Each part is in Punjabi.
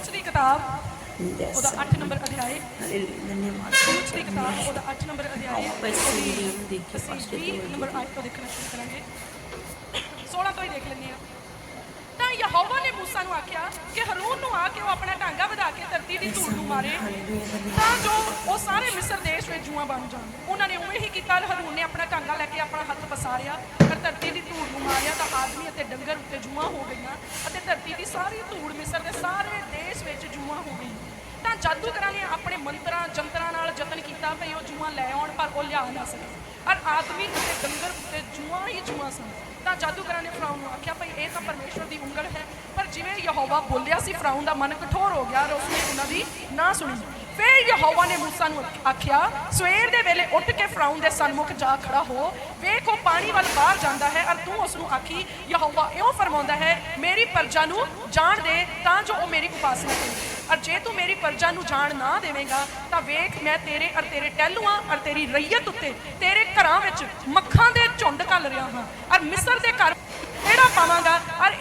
ਦੀ ਕਿਤਾਬ. ਉਹਦਾ 8 ਨੰਬਰ ਅਧਿਆਇ. ਧੰਨਵਾਦ। ਦੀ ਕਿਤਾਬ ਉਹਦਾ 8 ਨੰਬਰ ਅਧਿਆਇ ਆਪਾਂ ਇਸ ਵੀਡੀਓ ਨੂੰ ਦੇਖ ਕੇ ਅਸੀਂ ਫਸਟ ਤੇ 20 ਹੋ ਨੰਬਰ 8 ਤੋਂ ਦੇਖਣਾ ਸ਼ੁਰੂ ਕਰਾਂਗੇ। 16 ਤੋਂ ਹੀ ਦੇਖ ਲੈਂਦੇ ਆ ਤਾਂ ਯਹੋਵਾ ਨੇ ਮੂਸਾ ਨੂੰ ਆਖਿਆ ਕਿ ਹਰੂਨ ਨੂੰ ਆ ਕੇ ਉਹ ਆਪਣਾ ਟਾਂਗਾ ਵਧਾ ਕੇ ਧਰਤੀ ਦੀ ਧੂੜ ਨੂੰ ਮਾਰੇ। ਤਾਂ ਜੋ ਉਹ ਸਾਰੇ ਮਿਸਰ ਦੇਸ਼ ਵਿੱਚ ਜੂਆਂ ਬਣ ਜਾਣ। ਉਹਨਾਂ ਨੇ ਉਵੇਂ ਹੀ ਕੀਤਾ ਹਰੂਨ ਨੇ ਆਪਣਾ ਟਾਂਗਾ ਲੈ ਕੇ ਆਪਣਾ ਪਰ ਧਰਤੀ ਦੀ ਧੂੜ ਨੂੰ ਮਾਰਿਆ ਤਾਂ ਆਦਮੀ ਅਤੇ ਡੰਗਰ ਉੱਤੇ ਜੂਆਂ ਹੋ ਗਈਆਂ ਅਤੇ ਧਰਤੀ ਦੀ ਸਾਰੀ ਧੂੜ ਮਿਸਰ ਦੇ ਸਾਰੇ ਦੇਸ਼ ਵਿੱਚ ਜੂਆਂ ਹੋ ਗਈਆਂ। ਤਾਂ ਜਾਦੂਗਰਾਂ ਨੇ ਆਪਣੇ ਮੰਤਰਾਂ, ਜੰਤਰਾਂ ਨਾਲ ਯਤਨ ਕੀਤਾ ਭਈ ਉਹ ਜੂਆਂ ਲੈ ਆਉਣ, ਪਰ ਉਹ ਲਿਆ ਨਾ ਸਕੇ। ਔਰ ਆਦਮੀ ਅਤੇ ਡੰਗਰ ਉੱਤੇ ਜੂਆਂ ਹੀ ਜੂਆਂ ਸਨ। ਤਾਂ ਜਾਦੂਗਰਾਂ ਨੇ ਫਰਾਉਨ ਨੂੰ ਆਖਿਆ, ਭਈ ਇਹ ਤਾਂ ਪਰਮੇਸ਼ਵਰ ਦੀ ਉਂਗਲ ਹੈ। ਪਰ ਜਿਵੇਂ ਯਹੋਵਾ ਬੋਲਿਆ ਸੀ ਫਰਾਉਨ ਦਾ ਮਨ ਕਠੋਰ ਹੋ ਗਿਆ ਔਰ ਉਸਨੇ ਉਹਨਾਂ ਦੀ ਨਾ ਸੁਣੀ। ਫਿਰ ਯਹੋਵਾ ਨੇ ਮੂਸਾ ਨੂੰ ਆਖਿਆ, ਸਵੇਰ ਦੇ ਵੇਲੇ ਉੱਠ ਕੇ ਫਰਾਉਨ ਦੇ ਸਨਮੁਖ ਜਾ ਖੜਾ ਹੋ। ਵੇਖ ਉਹ ਪਾਣੀ ਵੱਲ ਬਾਹਰ ਜਾਂਦਾ ਹੈ ਔਰ ਤੂੰ ਉਸ ਨੂੰ ਆਖੀ, ਯਹੋਵਾ ਇਉਂ ਫਰਮਾਉਂਦਾ ਹੈ, ਮੇਰੀ ਪਰਜਾ ਨੂੰ ਜਾਣ ਦੇ ਤਾਂ ਜੋ ਉਹ ਮੇਰੀ ਉਪਾਸਨਾ ਕਰੇ। ਔਰ ਜੇ ਤੂੰ ਮੇਰੀ ਪਰਜਾ ਨੂੰ ਜਾਣ ਨਾ ਦੇਵੇਂਗਾ, ਤਾਂ ਵੇਖ ਮੈਂ ਤੇਰੇ ਔਰ ਤੇਰੇ ਟਹਿਲੂਆਂ ਔਰ ਤੇਰੀ ਰਈਅਤ ਉੱਤੇ ਤੇਰੇ ਘਰਾਂ ਵਿੱਚ ਮੱਖਾਂ ਦੇ ਝੁੰਡ ਘੱਲ ਰਿਹਾ ਹਾਂ। ਔਰ ਮਿਸਰ ਦੇ ਘਰ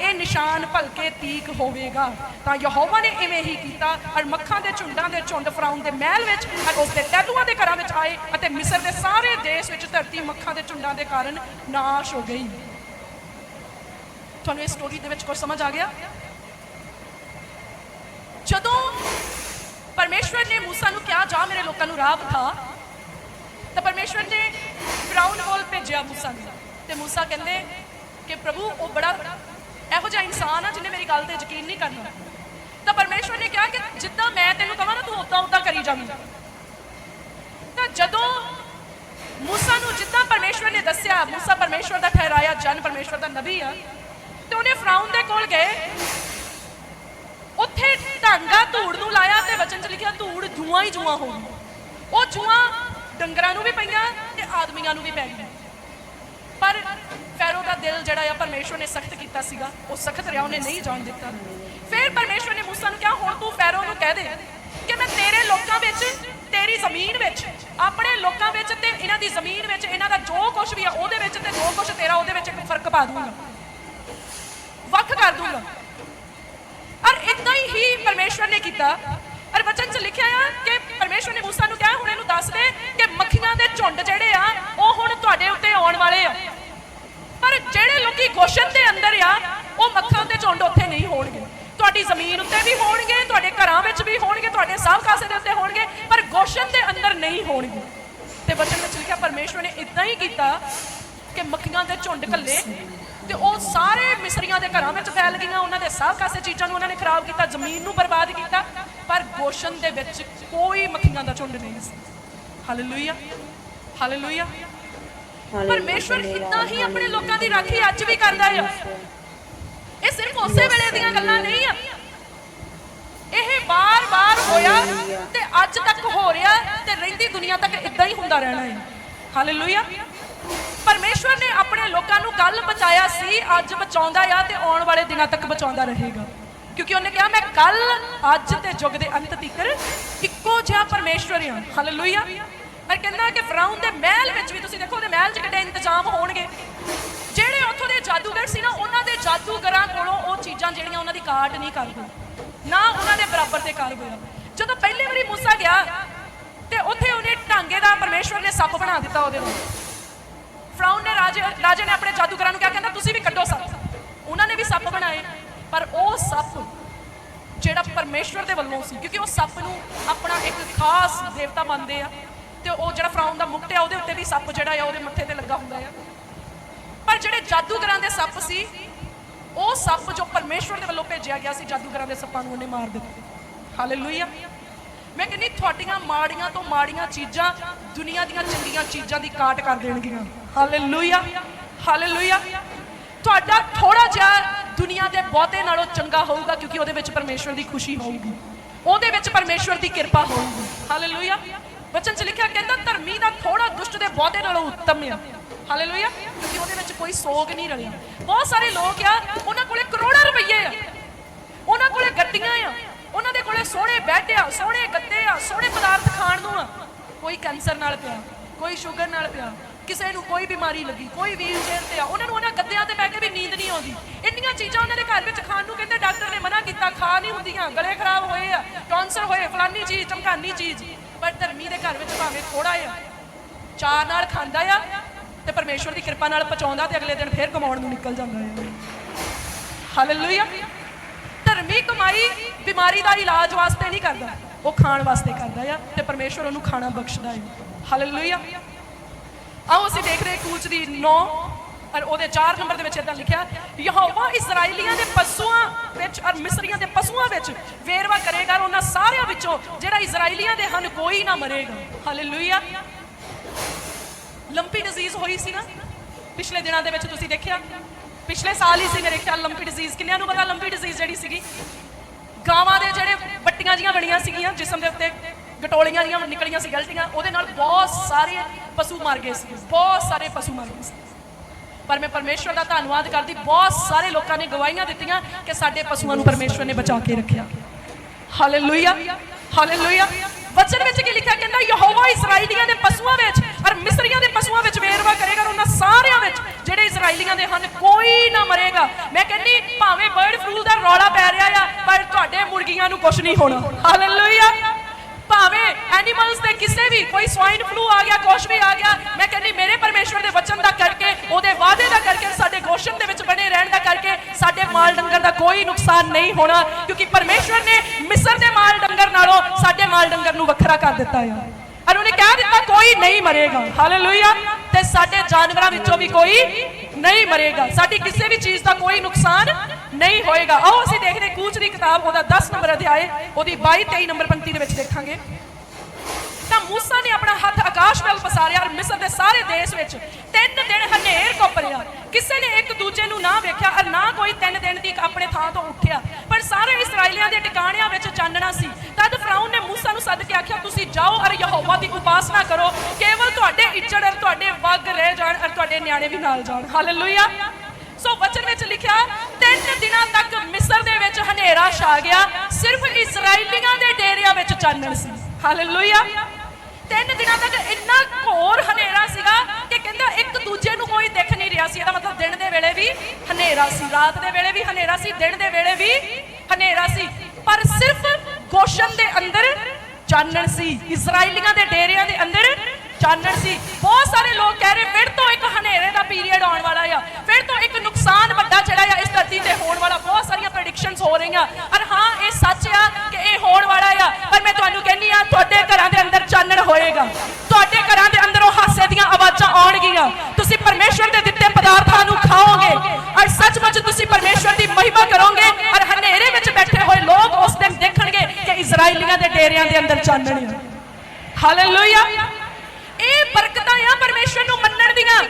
ਇਹ ਨਿਸ਼ਾਨ ਭਲਕੇ ਤੀਕ ਹੋਵੇਗਾ ਤਾਂ ਯਹੋਵਾ ਨੇ ਇਵੇਂ ਹੀ ਕੀਤਾ ਔਰ ਮੱਖਾਂ ਦੇ ਝੁੰਡਾਂ ਦੇ ਝੁੰਡ ਫਰਾਉਨ ਦੇ ਮਹਿਲ ਵਿੱਚ ਔਰ ਉਸ ਦੇ ਟਹਿਲੂਆਂ ਦੇ ਘਰਾਂ ਵਿੱਚ ਆਏ ਅਤੇ ਮਿਸਰ ਦੇ ਸਾਰੇ ਦੇਸ਼ ਵਿੱਚ ਧਰਤੀ ਮੱਖਾਂ ਦੇ ਝੁੰਡਾਂ ਦੇ ਕਾਰਨ ਨਾਸ਼ ਹੋ ਗਈ ਤੁਹਾਨੂੰ ਇਸ ਸਟੋਰੀ ਦੇ ਵਿੱਚ ਕੁਝ ਸਮਝ ਆ ਗਿਆ ਜਦੋਂ ਪਰਮੇਸ਼ਵਰ ਨੇ موسی ਨੂੰ ਕਿਹਾ ਜਾ ਮੇਰੇ ਲੋਕਾਂ ਨੂੰ ਰਾਹ ਵਿਖਾ ਤਾਂ ਪਰਮੇਸ਼ਵਰ ਨੇ ਫਰਾਉਨ ਕੋਲ ਭੇਜਿਆ موسی ਨੂੰ ਤੇ موسی ਕਹਿੰਦੇ ਕਿ ਪ੍ਰਭੂ ਉਹ ਬੜਾ ਇਹੋ ਜਿਹਾ ਇਨਸਾਨ ਆ ਜਿਹਨੇ ਮੇਰੀ ਗੱਲ ਤੇ ਯਕੀਨ ਨਹੀਂ ਕਰਨਾ। ਤਾਂ ਪਰਮੇਸ਼ਵਰ ਨੇ ਕਿਹਾ ਕਿ ਜਿੱਦਾਂ ਮੈਂ ਤੈਨੂੰ ਕਹਾਂ ਨਾ, ਤੂੰ ਉਦਾਂ ਉਦਾਂ ਕਰੀ ਜਾਵੀਂ। ਤਾਂ ਜਦੋਂ ਮੂਸਾ ਨੂੰ ਜਿੱਦਾਂ ਪਰਮੇਸ਼ਵਰ ਨੇ ਦੱਸਿਆ, ਮੂਸਾ ਪਰਮੇਸ਼ਵਰ ਦਾ ਠਹਿਰਾਇਆ, ਜਨ ਪਰਮੇਸ਼ਵਰ ਦਾ ਨਬੀ ਆ, ਤੇ ਉਹਨੇ ਫਰਾਉਨ ਦੇ ਕੋਲ ਗਏ। ਉੱਥੇ ਢਾਂਗਾ ਧੂੜ ਨੂੰ ਲਾਇਆ ਤੇ ਵਚਨ ਚ ਲਿਖਿਆ, ਧੂੜ ਧੂਆਂ ਹੀ ਧੂਆਂ ਹੋ ਉਹ ਧੂਆਂ ਡੰਗਰਾਂ ਨੂੰ ਵੀ ਪਈਆਂ ਤੇ ਆਦਮੀਆਂ ਨੂੰ ਵੀ ਪੈ ਗਈਆਂ। ਪਰ ਫੈਰੋ ਦਿਲ ਜਿਹੜਾ ਆ ਪਰਮੇਸ਼ਵਰ ਨੇ ਸਖਤ ਕੀਤਾ ਸੀਗਾ, ਉਹ ਸਖਤ ਰਿਹਾ, ਉਹਨੇ ਨਹੀਂ ਜਾਣ ਦਿੱਤਾ। ਫਿਰ ਪਰਮੇਸ਼ਵਰ ਨੇ ਮੂਸਾ ਨੂੰ ਕਿਹਾ, ਹੁਣ ਤੂੰ ਫੈਰੋ ਨੂੰ ਕਹਿ ਦੇ ਕਿ ਮੈਂ ਤੇਰੇ ਲੋਕਾਂ ਵਿੱਚ, ਤੇਰੀ ਜ਼ਮੀਨ ਵਿੱਚ, ਆਪਣੇ ਲੋਕਾਂ ਵਿੱਚ ਤੇ ਇਹਨਾਂ ਦੀ ਜ਼ਮੀਨ ਵਿੱਚ, ਇਹਨਾਂ ਦਾ ਜੋ ਕੁਝ ਵੀ ਆ ਉਹਦੇ ਵਿੱਚ ਤੇ ਜੋ ਕੁਝ ਤੇਰਾ ਉਹਦੇ ਵਿੱਚ ਇੱਕ ਫ਼ਰਕ ਪਾ ਦੂੰਗਾ। ਵੱਖ ਕਰ ਦੂੰਗਾ। ਔਰ ਇਦਾਂ ਹੀ ਪਰਮੇਸ਼ਵਰ ਨੇ ਕੀਤਾ। ਔਰ ਵਚਨ 'ਚ ਲਿਖਿਆ ਆ ਕਿ ਪਰਮੇਸ਼ਵਰ ਨੇ ਮੂਸਾ ਨੂੰ ਕਿਹਾ, ਹੁਣ ਇਹਨੂੰ ਦੱਸ ਦੇ ਕਿ ਮੱਖੀਆਂ ਦੇ ਝੁੰਡ ਜਿਹੜੇ ਆ, ਉਹ ਹੁਣ ਤੁਹਾਡੇ ਉੱਤੇ ਆਉਣ ਵਾਲੇ ਆ। ਪਰ ਜਿਹੜੇ ਲੋਕੀ ਗੋਸ਼ਨ ਦੇ ਅੰਦਰ ਆ, ਉਹ ਮੱਖਾਂ ਦੇ ਝੁੰਡ ਉੱਥੇ ਨਹੀਂ ਹੋਣਗੇ। ਤੁਹਾਡੀ ਜ਼ਮੀਨ ਉੱਤੇ ਵੀ ਹੋਣਗੇ, ਤੁਹਾਡੇ ਘਰਾਂ ਵਿੱਚ ਵੀ ਹੋਣਗੇ, ਤੁਹਾਡੇ ਸਭ ਕਾਸੇ ਦੇ ਉੱਤੇ ਹੋਣਗੇ, ਪਰ ਗੋਸ਼ਨ ਦੇ ਅੰਦਰ ਨਹੀਂ ਹੋਣਗੇ। ਤੇ ਵਚਨ ਵਿੱਚ ਲਿਖਿਆ, ਪਰਮੇਸ਼ਵਰ ਨੇ ਇਦਾਂ ਹੀ ਕੀਤਾ ਕਿ ਮੱਖੀਆਂ ਦੇ ਝੁੰਡ ਕੱਲੇ ਤੇ ਉਹ ਸਾਰੇ ਮਿਸਰੀਆਂ ਦੇ ਘਰਾਂ ਵਿੱਚ ਫੈਲ ਗਈਆਂ, ਉਹਨਾਂ ਦੇ ਸਭ ਕਾਸੇ ਚੀਜ਼ਾਂ ਨੂੰ ਉਹਨਾਂ ਨੇ ਖਰਾਬ ਕੀਤਾ, ਜ਼ਮੀਨ ਨੂੰ ਬਰਬਾਦ ਕੀਤਾ, ਪਰ ਗੋਸ਼ਨ ਦੇ ਵਿੱਚ ਕੋਈ ਮੱਖੀਆਂ ਦਾ ਝੁੰਡ ਨਹੀਂ ਸੀ। ਹਾਲੇਲੂਇਆ ਹਾਲੇਲੂਇਆ ਪਰਮੇਸ਼ਵਰ ਇਦਾਂ ਹੀ ਆਪਣੇ ਲੋਕਾਂ ਦੀ ਰਾਖੀ ਅੱਜ ਵੀ ਕਰਦਾ ਆ। ਇਹ ਸਿਰਫ ਉਸੇ ਵੇਲੇ ਦੀਆਂ ਗੱਲਾਂ ਨਹੀਂ ਆ। ਇਹ ਬਾਰ-ਬਾਰ ਹੋਇਆ ਤੇ ਅੱਜ ਤੱਕ ਹੋ ਰਿਹਾ ਤੇ ਰਹਿੰਦੀ ਦੁਨੀਆ ਤੱਕ ਇਦਾਂ ਹੀ ਹੁੰਦਾ ਰਹਿਣਾ ਹੈ ਹਾਲੇਲੂਇਆ ਪਰਮੇਸ਼ਵਰ ਨੇ ਆਪਣੇ ਲੋਕਾਂ ਨੂੰ ਕੱਲ ਬਚਾਇਆ ਸੀ ਅੱਜ ਬਚਾਉਂਦਾ ਆ ਤੇ ਆਉਣ ਵਾਲੇ ਦਿਨਾਂ ਤੱਕ ਬਚਾਉਂਦਾ ਰਹੇਗਾ। ਕਿਉਂਕਿ ਉਹਨੇ ਕਿਹਾ ਮੈਂ ਕੱਲ ਅੱਜ ਤੇ ਯੁੱਗ ਦੇ ਅੰਤ ਤੀਕਰ ਇੱਕੋ ਜਿਹਾ ਪਰਮੇਸ਼ਵਰ ਹਾਂ ਹਾਲੇਲੂਇਆ ਪਰ ਕਹਿੰਦਾ ਕਿ ਫਰਾਉਨ ਦੇ ਮਹਿਲ ਵਿੱਚ ਵੀ ਤੁਸੀਂ ਦੇਖੋ ਉਹਦੇ ਮਹਿਲ 'ਚ ਕਿੱਡੇ ਇੰਤਜ਼ਾਮ ਹੋਣਗੇ। ਜਿਹੜੇ ਉੱਥੋਂ ਦੇ ਜਾਦੂਗਰ ਸੀ ਨਾ, ਉਹਨਾਂ ਦੇ ਜਾਦੂਗਰਾਂ ਕੋਲੋਂ ਉਹ ਚੀਜ਼ਾਂ ਜਿਹੜੀਆਂ ਉਹਨਾਂ ਦੀ ਕਾਟ ਨਹੀਂ ਕਰ ਕਰਦੇ ਨਾ ਉਹਨਾਂ ਦੇ ਬਰਾਬਰ ਤੇ ਕਰ ਹੋਇਆ ਜਦੋਂ ਪਹਿਲੀ ਵਾਰੀ ਮੂਸਾ ਗਿਆ, ਤੇ ਉੱਥੇ ਉਹਨੇ ਢਾਂਗੇ ਦਾ ਪਰਮੇਸ਼ਵਰ ਨੇ ਸੱਪ ਬਣਾ ਦਿੱਤਾ ਉਹਦੇ ਨੂੰ ਫਰਾਉਨ ਨੇ ਰਾਜੇ ਰਾਜੇ ਨੇ ਆਪਣੇ ਜਾਦੂਗਰਾਂ ਨੂੰ ਕਿਹਾ, ਕਹਿੰਦਾ, ਤੁਸੀਂ ਵੀ ਕੱਢੋ ਸੱਪ। ਉਹਨਾਂ ਨੇ ਵੀ ਸੱਪ ਬਣਾਏ। ਪਰ ਉਹ ਸੱਪ ਜਿਹੜਾ ਪਰਮੇਸ਼ਵਰ ਦੇ ਵੱਲੋਂ ਸੀ, ਕਿਉਂਕਿ ਉਹ ਸੱਪ ਨੂੰ ਆਪਣਾ ਇੱਕ ਖਾਸ ਦੇਵਤਾ ਮੰਨਦੇ ਆ। ਤੇ ਉਹ ਜਿਹੜਾ ਫਰਾਉਨ ਦਾ ਮੁਕਟ ਆ, ਉਹਦੇ ਉੱਤੇ ਵੀ ਸੱਪ ਜਿਹੜਾ ਆ, ਉਹਦੇ ਮੱਥੇ ਤੇ ਲੱਗਾ ਹੁੰਦਾ ਆ। ਪਰ ਜਿਹੜੇ ਜਾਦੂਗਰਾਂ ਦੇ ਸੱਪ ਸੀ, ਉਹ ਸੱਪ ਜੋ ਪਰਮੇਸ਼ਵਰ ਦੇ ਵੱਲੋਂ ਭੇਜਿਆ ਗਿਆ ਸੀ, ਜਾਦੂਗਰਾਂ ਦੇ ਸੱਪਾਂ ਨੂੰ ਉਹਨੇ ਮਾਰ ਦਿੱਤਾ। ਹਾਲੇਲੂਇਆ ਮੈਂ ਕਹਿੰਦੀ, ਤੁਹਾਡੀਆਂ ਮਾੜੀਆਂ ਤੋਂ ਮਾੜੀਆਂ ਚੀਜ਼ਾਂ ਦੁਨੀਆ ਦੀਆਂ ਚੰਗੀਆਂ ਚੀਜ਼ਾਂ ਦੀ ਕਾਟ ਕਰ ਦੇਣਗੀਆਂ। ਹਾਲੇਲੂਇਆ ਹਾਲੇਲੂਇਆ ਤੁਹਾਡਾ ਥੋੜਾ ਜਿਹਾ ਦੁਨੀਆ ਦੇ ਬਹੁਤੇ ਨਾਲੋਂ ਚੰਗਾ ਹੋਊਗਾ ਕਿਉਂਕਿ ਉਹਦੇ ਵਿੱਚ ਪਰਮੇਸ਼ਵਰ ਦੀ ਖੁਸ਼ੀ ਹੋਊਗੀ। ਉਹਦੇ ਵਿੱਚ ਪਰਮੇਸ਼ਵਰ ਦੀ ਕਿਰਪਾ ਹੋਊਗੀ। ਹਾਲੇਲੂਇਆ ਵਚਨ 'ਚ ਲਿਖਿਆ ਕਹਿੰਦਾ, ਧਰਮੀ ਦਾ ਥੋੜਾ ਦੁਸ਼ਟ ਦੇ ਬਹੁਤੇ ਨਾਲੋਂ ਉੱਤਮ ਆ। ਹਾਲੇਲੂਇਆ ਕਿਉਂਕਿ ਉਹਦੇ ਵਿੱਚ ਕੋਈ ਸੋਗ ਨਹੀਂ ਰਲਿਆ ਬਹੁਤ ਸਾਰੇ ਲੋਕ ਆ, ਉਹਨਾਂ ਕੋਲੇ ਕਰੋੜਾਂ ਰੁਪਈਏ ਆ। ਉਹਨਾਂ ਕੋਲੇ ਗੱਡੀਆਂ ਆ। ਉਹਨਾਂ ਦੇ ਕੋਲੇ ਸੋਹਣੇ ਬੈੱਡ ਆ, ਸੋਹਣੇ ਗੱਦੇ ਆ, ਸੋਹਣੇ ਪਦਾਰਥ ਖਾਣ ਨੂੰ ਆ। ਕੋਈ ਕੈਂਸਰ ਨਾਲ ਪਿਆ, ਕੋਈ ਸ਼ੂਗਰ ਨਾਲ ਪਿਆ, ਕਿਸੇ ਨੂੰ ਕੋਈ ਬਿਮਾਰੀ ਲੱਗੀ, ਕੋਈ ਵੀਲ ਚੇਅਰ ਤੇ ਆ। ਉਹਨਾਂ ਨੂੰ ਉਹਨਾਂ ਗੱਦਿਆਂ ਤੇ ਬਹਿ ਕੇ ਵੀ ਨੀਂਦ ਨਹੀਂ ਆਉਂਦੀ। ਇੰਨੀਆਂ ਚੀਜ਼ਾਂ ਉਹਨਾਂ ਦੇ ਘਰ ਵਿੱਚ ਖਾਣ ਨੂੰ ਕਹਿੰਦੇ, ਡਾਕਟਰ ਨੇ ਮਨਾ ਕੀਤਾ, ਖਾ ਨਹੀਂ ਹੁੰਦੀਆਂ, ਗਲੇ ਖਰਾਬ ਹੋਏ ਆ ਟੌਂਸਰ ਹੋਏ, ਫਲਾਨੀ ਚੀਜ਼, ਚਮਕਾਨੀ ਚੀਜ਼। ਪਰ ਧਰਮੀ ਦੇ ਘਰ ਵਿੱਚ ਭਾਵੇਂ ਥੋੜਾ ਆ ਚਾਰ ਨਾਲ ਖਾਂਦਾ ਆ ਤੇ ਪਰਮੇਸ਼ਵਰ ਦੀ ਕਿਰਪਾ ਨਾਲ ਪਚਾਉਂਦਾ ਤੇ ਅਗਲੇ ਦਿਨ ਫੇਰ ਕਮਾਉਣ ਨੂੰ ਨਿਕਲ ਜਾਂਦਾ ਹੈ ਹਾਲੇਲੂਇਆ ਧਰਮੀ ਕਮਾਈ ਬਿਮਾਰੀ ਦਾ ਇਲਾਜ ਵਾਸਤੇ ਨਹੀਂ ਕਰਦਾ, ਉਹ ਖਾਣ ਵਾਸਤੇ ਕਰਦਾ ਆ ਤੇ ਪਰਮੇਸ਼ਵਰ ਉਹਨੂੰ ਖਾਣਾ ਬਖਸ਼ਦਾ ਹੈ ਹਾਲੇਲੂਇਆ ਆਓ ਅਸੀਂ ਦੇਖ ਰਹੇ ਕੂਚ ਦੀ 9 ਔਰ ਉਹਦੇ 4 ਨੰਬਰ ਦੇ ਵਿੱਚ ਇਦਾਂ ਲਿਖਿਆ, ਯਹੋਵਾ ਇਜ਼ਰਾਈਲੀਆਂ ਦੇ ਪਸ਼ੂਆਂ ਵਿੱਚ ਔਰ ਮਿਸਰੀਆਂ ਦੇ ਪਸ਼ੂਆਂ ਵਿੱਚ ਵੇਰਵਾ ਕਰੇਗਾ ਉਹਨਾਂ ਸਾਰਿਆਂ ਵਿੱਚੋਂ ਜਿਹੜਾ ਇਜ਼ਰਾਈਲੀਆਂ ਦੇ ਹਨ ਕੋਈ ਨਾ ਮਰੇਗਾ। ਹਾਲੇਲੂਇਆ ਲੰਪੀ ਡਿਜ਼ੀਜ਼ ਹੋਈ ਸੀ ਨਾ, ਪਿਛਲੇ ਦਿਨਾਂ ਦੇ ਵਿੱਚ ਤੁਸੀਂ ਦੇਖਿਆ? ਪਿਛਲੇ ਸਾਲ ਹੀ ਸੀ ਮੇਰੇ ਖਿਆਲ ਲੰਪੀ ਡਿਜ਼ੀਜ਼ ਕਿੰਨਿਆਂ ਨੂੰ ਪਤਾ ਲੰਪੀ ਡਿਜ਼ੀਜ਼ ਜਿਹੜੀ ਸੀਗੀ? ਗਾਵਾਂ ਦੇ ਜਿਹੜੇ ਬੱਟੀਆਂ ਜੀਆਂ ਬਣੀਆਂ ਸੀਗੀਆਂ, ਜਿਸਮ ਦੇ ਉੱਤੇ ਗਟੋਲੀਆਂ ਜੀਆਂ ਨਿਕਲੀਆਂ ਸੀ, ਗਲਤੀਆਂ, ਉਹਦੇ ਨਾਲ ਬਹੁਤ ਸਾਰੇ ਪਸ਼ੂ ਮਰ ਗਏ ਸੀ, ਬਹੁਤ ਸਾਰੇ ਪਸ਼ੂ ਮਰ ਗਏ ਸੀ। ਪਰ ਮੈਂ ਪਰਮੇਸ਼ਵਰ ਦਾ ਧੰਨਵਾਦ ਕਰਦੀ, ਬਹੁਤ ਸਾਰੇ ਲੋਕਾਂ ਨੇ ਗਵਾਹੀਆਂ ਦਿੱਤੀਆਂ ਕਿ ਸਾਡੇ ਪਸ਼ੂਆਂ ਨੂੰ ਪਰਮੇਸ਼ਵਰ ਨੇ ਬਚਾ ਕੇ ਰੱਖਿਆ। ਹਾਲੇਲੂਇਆ ਹਾਲੇਲੂਇਆ ਵਚਨ ਵਿੱਚ ਕੀ ਲਿਖਿਆ ਕਹਿੰਦਾ, ਯਹੋਵਾ ਇਸرائیਲੀਆਂ ਦੇ ਪਸ਼ੂਆਂ ਵਿੱਚ ਔਰ ਮਿਸਰੀਆਂ ਦੇ ਪਸ਼ੂਆਂ ਵਿੱਚ ਵੇਰਵਾ ਕਰੇਗਾ ਉਹਨਾਂ ਸਾਰਿਆਂ ਵਿੱਚ ਜਿਹੜੇ ਇਸرائیਲੀਆਂ ਦੇ ਹਨ, ਕੋਈ ਨਾ ਮਰੇਗਾ। ਮੈਂ ਕਹਿੰਦੀ, ਭਾਵੇਂ ਬਰਡ ਫਲੂ ਦਾ ਰੌਲਾ ਪੈ ਰਿਹਾ ਆ, ਪਰ ਤੁਹਾਡੇ ਮੁਰਗੀਆਂ ਨੂੰ ਕੁਝ ਨਹੀਂ ਹੋਣਾ। ਹਾਲੇਲੂਇਆ ਭਾਵੇਂ ਐਨੀਮਲਸ ਦੇ ਕਿਸੇ ਵੀ, ਕੋਈ ਸਵਾਈਨ ਫਲੂ ਆ ਗਿਆ ਕੁਝ ਵੀ ਆ ਗਿਆ, ਮੈਂ ਕਹਿੰਦੀ, ਮੇਰੇ ਪਰਮੇਸ਼ਵਰ ਦੇ ਵਚਨ ਦਾ ਕਰਕੇ ਉਹਦੇ ਬਾਅਦ ਦਾ ਦੇ ਵਿੱਚ ਬਣੇ ਰਹਿਣ ਦਾ ਕਰਕੇ ਸਾਡੇ ਮਾਲ ਡੰਗਰ ਦਾ ਕੋਈ ਨੁਕਸਾਨ ਨਹੀਂ ਹੋਣਾ, ਕਿਉਂਕਿ ਪਰਮੇਸ਼ਵਰ ਨੇ ਮਿਸਰ ਦੇ ਮਾਲ ਡੰਗਰ ਨਾਲੋਂ ਸਾਡੇ ਮਾਲ ਡੰਗਰ ਨੂੰ ਵੱਖਰਾ ਕਰ ਦਿੱਤਾ ਆ। ਔਰ ਉਹਨੇ ਕਹਿ ਦਿੱਤਾ, ਕੋਈ ਨਹੀਂ ਮਰੇਗਾ। ਹਾਲੇਲੂਇਆ ਤੇ ਸਾਡੇ ਜਾਨਵਰਾਂ ਵਿੱਚੋਂ ਵੀ ਕੋਈ ਨਹੀਂ ਮਰੇਗਾ। ਸਾਡੀ ਕਿਸੇ ਵੀ ਚੀਜ਼ ਦਾ ਕੋਈ ਨੁਕਸਾਨ ਨਹੀਂ ਹੋਏਗਾ। ਆਓ ਅਸੀਂ ਦੇਖਦੇ ਕੂਚ ਦੀ ਕਿਤਾਬ ਉਹਦਾ 10 ਨੰਬਰ ਅਧਿਆਏ, ਉਹਦੀ 22 23 ਨੰਬਰ ਪੰਕਤੀ ਦੇ ਵਿੱਚ ਦੇਖਾਂਗੇ। ਤਾਂ ਮੂਸਾ ਨੇ ਆਪਣਾ ਹੱਥ ਆਕਾਸ਼ ਵੱਲ ਪਸਾਰਿਆ ਔਰ ਮਿਸਰ ਦੇ ਸਾਰੇ ਦੇਸ਼ ਵਿੱਚ ਤਿੰਨ ਦਿਨ ਹਨੇਰ ਕੋਪਰਿਆ ਕਿਸੇ ਨੇ ਇੱਕ ਦੂਜੇ ਨੂੰ ਨਾ ਵੇਖਿਆ ਔਰ ਨਾ ਕੋਈ ਤਿੰਨ ਦਿਨ ਦੀ ਆਪਣੇ ਥਾਂ ਤੋਂ ਉੱਠਿਆ। ਪਰ ਸਾਰੇ ਇਸرائیਲੀਆਂ ਦੇ ਟਿਕਾਣਿਆਂ ਵਿੱਚ ਚਾਨਣਾ ਸੀ। ਤਦ ਫਰਾਉਨ ਨੇ ਮੂਸਾ ਨੂੰ ਸੱਦ ਕੇ ਆਖਿਆ, ਤੁਸੀਂ ਜਾਓ ਔਰ ਯਹੋਵਾ ਦੀ ਉਪਾਸਨਾ ਕਰੋ। ਕੇਵਲ ਤੁਹਾਡੇ ਇੱਜੜ ਔਰ ਤੁਹਾਡੇ ਵਗ ਰਹਿ ਜਾਣ ਔਰ ਤੁਹਾਡੇ ਨਿਆਣੇ ਵੀ ਨਾਲ ਜਾਣ। ਹਾਲੇਲੂਇਆ ਸੋ ਵਚਨ ਵਿੱਚ ਲਿਖਿਆ, ਤਿੰਨ ਦਿਨਾਂ ਤੱਕ ਮਿਸਰ ਦੇ ਵਿੱਚ ਹਨੇਰਾ ਛਾ ਗਿਆ। ਸਿਰਫ ਇਸرائیਲੀਆਂ ਦੇ ਡੇਰਿਆਂ ਵਿੱਚ ਚਾਨਣ ਸੀ। ਹਾਲੇਲੂਇਆ ਤਿੰਨ ਦਿਨਾਂ ਤੱਕ ਇੰਨਾ ਘੋਰ ਹਨੇਰਾ ਸੀਗਾ ਕਿ ਸੀਗਾ ਇੱਕ ਦੂਜੇ ਨੂੰ ਕੋਈ ਦਿਖ ਨਹੀਂ ਰਿਹਾ ਸੀ। ਇਹਦਾ ਮਤਲਬ ਦਿਨ ਦੇ ਵੇਲੇ ਵੀ ਹਨੇਰਾ ਸੀ, ਰਾਤ ਦੇ ਵੇਲੇ ਵੀ ਹਨੇਰਾ ਸੀ, ਦਿਨ ਦੇ ਵੇਲੇ ਵੀ ਹਨੇਰਾ ਸੀ। ਪਰ ਸਿਰਫ ਗੋਸ਼ਨ ਦੇ ਅੰਦਰ ਚਾਨਣ ਸੀ। ਇਜ਼ਰਾਈਲੀਆਂ ਦੇ ਡੇਰਿਆਂ ਦੇ ਅੰਦਰ ਚਾਨਣ ਸੀ। ਬਹੁਤ ਸਾਰੇ ਲੋਕ ਕਹਿ ਰਹੇ, ਫਿਰ ਤੋਂ ਇੱਕ ਹਨੇਰੇ ਦਾ ਪੀਰੀਅਡ ਆਉਣ ਵਾਲਾ ਆ। ਫਿਰ ਤੋਂ ਇੱਕ ਨੁਕਸਾਨ ਵੱਡਾ ਜਿਹੜਾ ਇਸ ਧਰਤੀ ਤੇ ਹੋਣ ਵਾਲਾ। ਬਹੁਤ ਸਾਰੀਆਂ ਪ੍ਰੈਡਿਕਸ਼ਨਸ ਹੋ ਰਹੀਆਂ। ਹਾਂ, ਇਹ ਸੱਚ ਆ ਕਿ ਇਹ ਹੋਣ ਵਾਲਾ ਆ। ਪਰ ਮੈਂ ਤੁਹਾਨੂੰ ਕਹਿੰਨੀ ਆ ਤੁਹਾਡੇ ਘਰਾਂ ਦੇ ਅੰਦਰ ਚਾਨਣ ਹੋਏਗਾ। ਤੁਹਾਡੇ ਘਰਾਂ ਦੇ ਅੰਦਰੋਂ ਹਾਸੇ ਦੀਆਂ ਆਵਾਜ਼ਾਂ ਆਉਣਗੀਆਂ। ਤੁਸੀਂ ਪਰਮੇਸ਼ਵਰ ਦੇ ਦਿੱਤੇ ਪਦਾਰਥਾਂ ਨੂੰ ਖਾਓਗੇ ਔਰ ਸੱਚਮੁੱਚ ਤੁਸੀਂ ਪਰਮੇਸ਼ਵਰ ਦੀ ਮਹਿਮਾ ਕਰੋਗੇ ਔਰ ਹਨੇਰੇ ਵਿੱਚ ਬੈਠੇ ਹੋਏ ਲੋਕ ਉਸ ਦਿਨ ਦੇਖਣਗੇ ਕਿ ਇਜ਼ਰਾਈਲੀਆਂ ਦੇ ਡੇਰਿਆਂ ਦੇ ਅੰਦਰ ਚਾਨਣ ਆ। ਹਾਲੇਲੂਇਆ ਇਹ ਬਰਕਤਾਂ ਆ ਪਰਮੇਸ਼ਵਰ ਨੂੰ ਮੰਨਣ ਦੀਆਂ।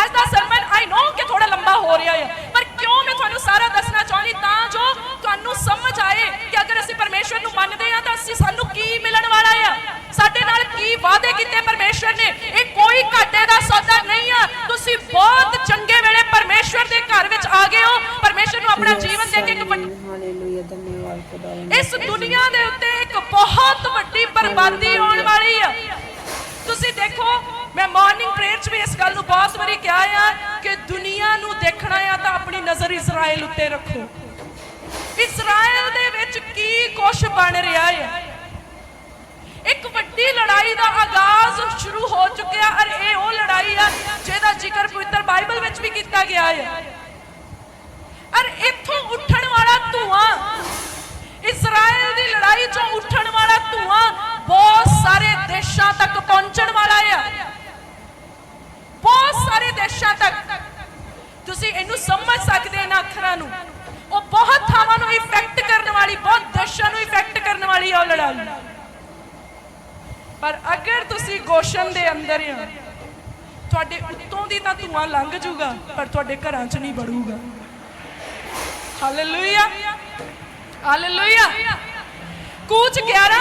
ਅੱਜ ਦਾ ਸਰਮਨ ਆਈ ਨੋ ਕਿ ਥੋੜਾ ਲੰਬਾ ਹੋ ਰਿਹਾ ਹੈ ਕਿਉਂ ਮੈਂ ਤੁਹਾਨੂੰ ਸਾਰਾ ਦੱਸਣਾ ਚਾਹੁੰਦੀ? ਤਾਂ ਜੋ ਤੁਹਾਨੂੰ ਸਮਝ ਆਏ ਕਿ ਅਗਰ ਅਸੀਂ ਪਰਮੇਸ਼ਵਰ ਨੂੰ ਮੰਨਦੇ ਹਾਂ ਤਾਂ ਅਸੀਂ ਸਾਨੂੰ ਕੀ ਮਿਲਣ ਵਾਲਾ ਆ? ਸਾਡੇ ਨਾਲ ਕੀ ਵਾਅਦੇ ਕੀਤੇ ਪਰਮੇਸ਼ਵਰ ਨੇ? ਇਹ ਕੋਈ ਘਾਟੇ ਦਾ ਸੌਦਾ ਨਹੀਂ ਆ। ਤੁਸੀਂ ਬਹੁਤ ਚੰਗੇ ਵੇਲੇ ਪਰਮੇਸ਼ਵਰ ਦੇ ਘਰ ਵਿੱਚ ਆ ਗਏ ਹੋ। ਪਰਮੇਸ਼ਵਰ ਨੂੰ ਆਪਣਾ ਜੀਵਨ ਦੇ ਕੇ ਇੱਕ ਵੱਡੀ ਹਾਲੇਲੂਇਆ ਧੰਨਵਾਦ ਖੁਦਾਵੰਦ ਇਸ ਦੁਨੀਆ ਦੇ ਉੱਤੇ ਇੱਕ ਬਹੁਤ ਵੱਡੀ ਬਰਬਾਦੀ ਆਉਣ ਵਾਲੀ ਆ। ਤੁਸੀਂ ਦੇਖੋ ਮੈਂ ਮਾਰਨਿੰਗ ਪ੍ਰੇਅਰ 'ਚ ਵੀ ਇਸ ਗੱਲ ਨੂੰ ਬਹੁਤ ਵਾਰੀ ਕਿਹਾ ਆ ਕਿ ਦੁਨੀਆ ਨੂੰ ਦੇਖਣਾ ਆ ਤਾਂ ਆਪਣੀ ਨਜ਼ਰ ਇਜ਼ਰਾਈਲ ਉੱਤੇ ਰੱਖੋ। ਇਜ਼ਰਾਈਲ ਦੇ ਵਿੱਚ ਕੀ ਕੁਝ ਬਣ ਰਿਹਾ ਹੈ ਇੱਕ ਵੱਡੀ ਲੜਾਈ ਦਾ ਆਗਾਜ਼ ਸ਼ੁਰੂ ਹੋ ਚੁੱਕਿਆ, ਔਰ ਇਹ ਉਹ ਲੜਾਈ ਆ ਜਿਹਦਾ ਜ਼ਿਕਰ ਪਵਿੱਤਰ ਬਾਈਬਲ ਵਿੱਚ ਵੀ ਕੀਤਾ ਗਿਆ ਹੈ ਔਰ ਇੱਥੋਂ ਉੱਠਣ ਵਾਲਾ ਧੂਆਂ ਇਸਰਾਇਲ ਦੀ ਲੜਾਈ ਚੋਂ ਉੱਠਣ ਵਾਲਾ ਧੂਆਂ ਬਹੁਤ ਸਾਰੇ ਦੇਸ਼ਾਂ ਤੱਕ ਪਹੁੰਚਣ ਵਾਲਾ ਆ। ਬਹੁਤ ਸਾਰੇ ਦੇਸ਼ਾਂ ਤੱਕ। ਤੁਸੀਂ ਇਹਨੂੰ ਸਮਝ ਸਕਦੇ ਇਹਨਾਂ ਅੱਖਰਾਂ ਨੂੰ। ਉਹ ਬਹੁਤ ਥਾਵਾਂ ਨੂੰ ਇਫੈਕਟ ਕਰਨ ਵਾਲੀ, ਬਹੁਤ ਦੇਸ਼ਾਂ ਨੂੰ ਇਫੈਕਟ ਕਰਨ ਵਾਲੀ ਆ ਉਹ ਲੜਾਈ। ਪਰ ਅਗਰ ਤੁਸੀਂ ਗੋਸ਼ਨ ਦੇ ਅੰਦਰ ਆ, ਤੁਹਾਡੇ ਉੱਤੋਂ ਦੀ ਤਾਂ ਧੂਆਂ ਲੰਘ ਜੂਗਾ ਪਰ ਤੁਹਾਡੇ ਘਰਾਂ 'ਚ ਨਹੀਂ ਵੜੂਗਾ। ਹਾਲੇਲੂਇਆ ਹਾਲੇਲੂਇਆ ਕੂਚ 11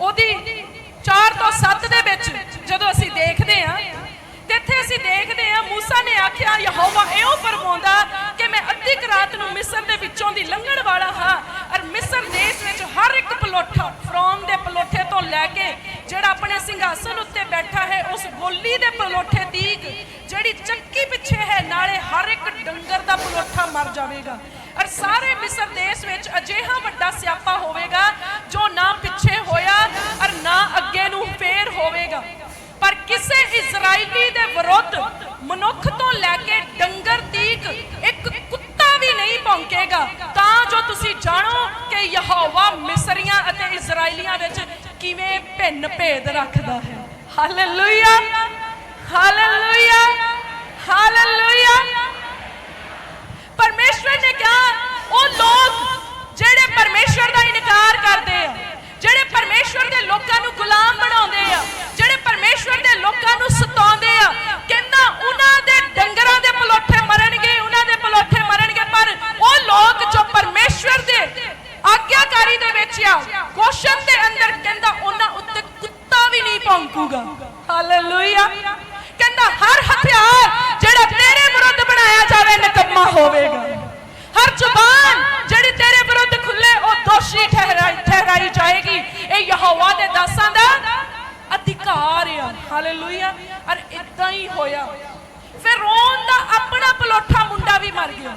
ਉਹਦੀ 4 ਤੋਂ 7 ਦੇ ਵਿੱਚ ਜਦੋਂ ਅਸੀਂ ਦੇਖਦੇ ਹਾਂ ਤੇ ਇੱਥੇ ਅਸੀਂ ਦੇਖਦੇ ਹਾਂ ਮੂਸਾ ਨੇ ਆਖਿਆ ਯਹੋਵਾ ਇਹੋ ਫਰਮਾਉਂਦਾ ਕਿ ਮੈਂ ਅੱਧੀ ਰਾਤ ਨੂੰ ਮਿਸਰ ਦੇ ਵਿੱਚੋਂ ਦੀ ਲੰਘਣ ਵਾਲਾ ਹਾਂ ਔਰ ਮਿਸਰ ਦੇਸ਼ ਵਿੱਚ ਹਰ ਇੱਕ ਪਲੋਠਾ ਫਰੋਮ ਦੇ ਪਲੋਠੇ ਤੋਂ ਲੈ ਕੇ ਜਿਹੜਾ ਆਪਣੇ ਸਿੰਘਾਸਨ ਉੱਤੇ ਬੈਠਾ ਹੈ, ਉਸ ਗੋਲੀ ਦੇ ਪਲੋਠੇ ਤੀਕ, ਜਿਹੜੀ ਚੱਕੀ ਪਿੱਛੇ ਹੈ, ਨਾਲੇ ਹਰ ਇੱਕ ਡੰਗਰ ਦਾ ਪਲੋਠਾ ਮਰ ਜਾਵੇਗਾ। ਔਰ ਸਾਰੇ ਮਿਸਰ ਦੇਸ਼ ਵਿੱਚ ਅਜਿਹਾ ਵੱਡਾ ਸਿਆਪਾ ਕਿਵੇਂ ਭਿੰਨ ਭੇਦ ਰੱਖਦਾ ਹੈ। ਹਾਲੇਲੂਇਆ ਹਾਲੇਲੂਇਆ ਹਾਲੇਲੂਇਆ ਦੂਗਾ ਹਾਲੇਲੂਇਆ ਕਹਿੰਦਾ, ਹਰ ਹਥਿਆਰ ਜਿਹੜਾ ਤੇਰੇ ਵਿਰੁੱਧ ਬਣਾਇਆ ਜਾਵੇ, ਨਕਮਾ ਹੋਵੇਗਾ। ਹਰ ਜ਼ੁਬਾਨ ਜਿਹੜੀ ਤੇਰੇ ਵਿਰੁੱਧ ਖੁੱਲੇ ਉਹ ਦੋਸ਼ੀ ਠਹਿਰਾਈ ਠਹਿਰਾਈ ਜਾਏਗੀ। ਇਹ ਯਹੋਵਾ ਦੇ ਦਾਸਾਂ ਦਾ ਅਧਿਕਾਰ ਹੈ ਹਾਲੇਲੂਇਆ ਅਰ ਇਦਾਂ ਹੀ ਹੋਇਆ। ਫਿਰੌਨ ਦਾ ਆਪਣਾ ਪਲੋਠਾ ਮੁੰਡਾ ਵੀ ਮਰ ਗਿਆ।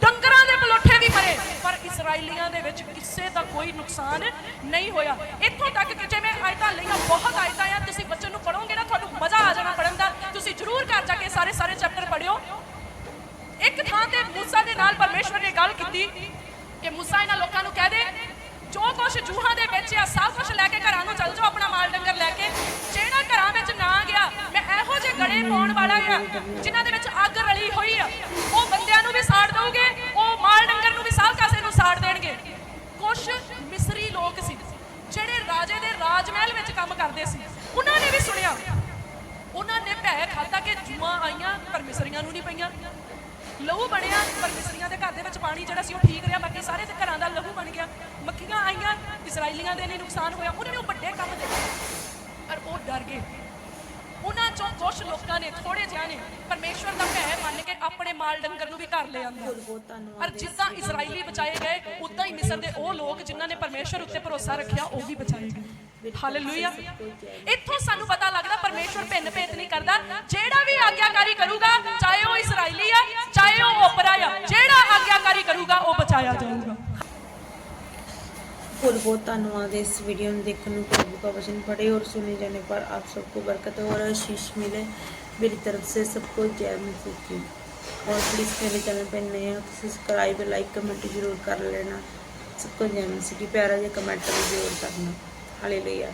ਡੰਗਰਾਂ ਦੇ ਪਲੋਠੇ ਵੀ ਮਰੇ। ਪਰ ਇਸرائیਲੀਆਂ ਦੇ ਵਿੱਚ ਕਿਸੇ ਦਾ ਕੋਈ ਨੁਕਸਾਨ ਨਹੀਂ ਹੋਇਆ। ਇੱਥੋਂ ਤੱਕ ਕਿ ਜਿਵੇਂ ਆਇਤਾਂ ਲਈਆਂ, ਬਹੁਤ ਆਇਤਾਂ ਆ ਇੱਕ ਥਾਂ ਤੇ ਮੂਸਾ ਦੇ ਨਾਲ ਪਰਮੇਸ਼ਵਰ ਨੇ ਗੱਲ ਕੀਤੀ ਕਿ ਮੂਸਾ ਇਹਨਾਂ ਲੋਕਾਂ ਨੂੰ ਕਹਿ ਦੇ, ਜੋ ਕੁਛ ਜੂਹਾਂ ਦੇ ਵਿੱਚ ਆ, ਸਭ ਕੁਛ ਲੈ ਕੇ ਘਰਾਂ ਨੂੰ ਚੱਲ ਜਾਓ, ਆਪਣਾ ਮਾਲ ਡੰਗਰ ਲੈ ਕੇ। ਜਿਹੜਾ ਘਰਾਂ ਵਿੱਚ ਨਾ ਗਿਆ, ਮੈਂ ਇਹੋ ਜਿਹੇ ਗੜੇ ਪਾਉਣ ਵਾਲਾ ਆ, ਜਿਨ੍ਹਾਂ ਦੇ ਵਿੱਚ ਅੱਗ ਰਲੀ ਹੋਈ ਆ। ਉਹ ਬੰਦਿਆਂ ਨੂੰ ਵੀ ਸਾੜ ਦਊਗੇ, ਉਹ ਮਾਲ ਡੰਗਰ ਨੂੰ ਵੀ ਸਭ ਕਾਸੇ ਨੂੰ ਸਾੜ ਦੇਣਗੇ। ਕੁਛ ਮਿਸਰੀ ਲੋਕ ਸੀ, ਜਿਹੜੇ ਰਾਜੇ ਦੇ ਰਾਜ ਮਹਿਲ ਵਿੱਚ ਕੰਮ ਕਰਦੇ ਸੀ। ਉਹਨਾਂ ਨੇ ਵੀ ਸੁਣਿਆ। ਉਹਨਾਂ ਨੇ ਭੈ ਖਾਤਾ ਕਿ ਜੂਆਂ ਆਈਆਂ, ਪਰ ਮਿਸਰੀਆਂ ਨੂੰ ਨਹੀਂ ਪਈਆਂ। ਲਹੂ ਬਣਿਆ ਪਰ ਕਿਸਰੀਆਂ ਦੇ ਘਰ ਦੇ ਵਿੱਚ ਪਾਣੀ ਜਿਹੜਾ ਸੀ ਉਹ ਠੀਕ ਰਿਹਾ, ਬਾਕੀ ਸਾਰੇ ਦੇ ਘਰਾਂ ਦਾ ਲਹੂ ਬਣ ਗਿਆ। ਮੱਖੀਆਂ ਆਈਆਂ ਇਸرائیਲੀਆਂ ਦੇ ਲਈ ਨੁਕਸਾਨ ਹੋਇਆ, ਉਹਨਾਂ ਨੇ ਉਹ ਵੱਡੇ ਕੰਮ ਦਿੱਤੇ ਪਰ ਉਹ ਡਰ ਗਏ। ਉਹਨਾਂ ਚੋਂ ਕੁਝ ਲੋਕਾਂ ਨੇ ਥੋੜੇ ਜਿਹਾ ਨੇ ਪਰਮੇਸ਼ਵਰ ਦਾ ਭੈ ਮੰਨ ਕੇ ਆਪਣੇ ਮਾਲ ਡੰਗਰ ਨੂੰ ਵੀ ਘਰ ਲੈ ਆਂਦਾ। ਔਰ ਜਿੱਦਾਂ ਇਸرائیਲੀ ਬਚਾਏ ਗਏ, ਉਦਾਂ ਹੀ ਮਿਸਰ ਦੇ ਉਹ ਲੋਕ ਜਿਨ੍ਹਾਂ ਨੇ ਪਰਮੇਸ਼ਵਰ ਉੱਤੇ ਭਰੋਸਾ ਰੱਖਿਆ, ਉਹ ਵੀ ਬਚਾਏ ਗਏ। ਹਾਲੇਲੂਇਆ ਇੱਥੋਂ ਸਾਨੂੰ ਪਤਾ ਲੱਗਦਾ ਪਰਮੇਸ਼ਵਰ ਭਿੰਨ ਭੇਤ ਨਹੀਂ ਕਰਦਾ। ਜਿਹੜਾ ਵੀ ਆਗਿਆਕਾਰੀ ਕਰੂਗਾ, ਚਾਹੇ ਉਹ ਇਸرائیਲੀ ਆ बहुत बहुत धन्यवाद इस वीडियो में देखने को प्रभु का वचन पढ़े और सुने जाने पर आप सबको बरकत और आशीष मिले मेरी तरफ से सबको जय मसीह की और प्लीज़ मेरे चैनल पर नए हो तो सब्सक्राइब लाइक कमेंट जरूर कर लेना सबको जय मसीह की प्यारा जी कमेंट भी जरूर करना हालेलुया